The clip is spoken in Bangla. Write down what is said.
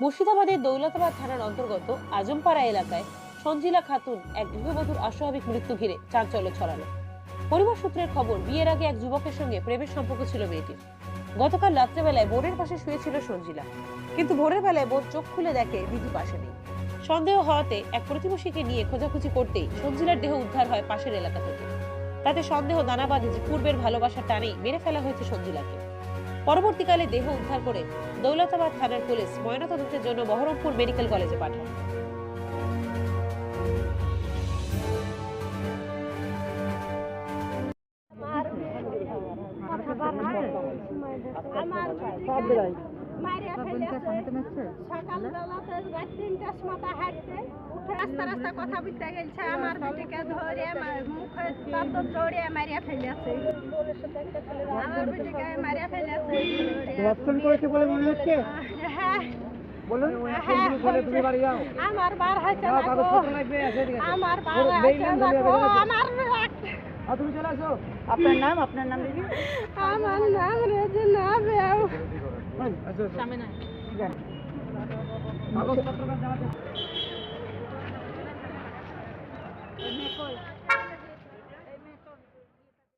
মুর্শিদাবাদের দৌলতাবাদ থানার অন্তর্গত আজমপাড়া এলাকায় সঞ্জিলা খাতুন এক গৃহবধূর অস্বাভাবিক মৃত্যু ঘিরে চাঞ্চল্য ছড়ালো। পরিবার সূত্রের খবর, বিয়ের আগে এক যুবকের সঙ্গে প্রেমের সম্পর্ক ছিল মেয়েটির। গতকাল রাত্রেবেলায় বোনের পাশে শুয়েছিল সঞ্জিলা। কিন্তু ভোরের বেলায় বোন চোখ খুলে দেখে দিদি পাশে নেই সন্দেহ হওয়াতে এক প্রতিবেশীকে নিয়ে খোঁজাখুঁজি করতেই সঞ্জিলার দেহ উদ্ধার হয় পাশের এলাকা থেকে। তাতে সন্দেহ দানা বাঁধে যে পূর্বের ভালোবাসার টানেই মেরে ফেলা হয়েছে সঞ্জিলাকে। পরবর্তীকালে দেহ উদ্ধার করে দৌলতাবাদ থানার পুলিশ ময়নাতদন্তের জন্য বহরমপুর মেডিকেল কলেজে পাঠায়। রাত তিনটার সময় হাঁটতে। রাস্তা রাস্তা কথা বলতে গেছে আমার বেটিকে ধরে আমার মুখে তার জড়িয়ে মারিয়া ফেলেছে। আমার বেটিকে মারিয়া ফেলেছে। ধর্ষণ করেছে বলে মনে হচ্ছে? হ্যাঁ। বলুন। হ্যাঁ, বলে তুমি বাড়ি যাও। আমার বার হয়েছে না গো। কাগজপত্র লাগবে এসে দিকে আমার বার হয়েছে না ধরে গো। বেরোবে। আমার তুমি চলে আসো। আপনার নাম আপনার নাম দিদি? আমার নাম রেজিনা বেউ। আসো সামনে না goal.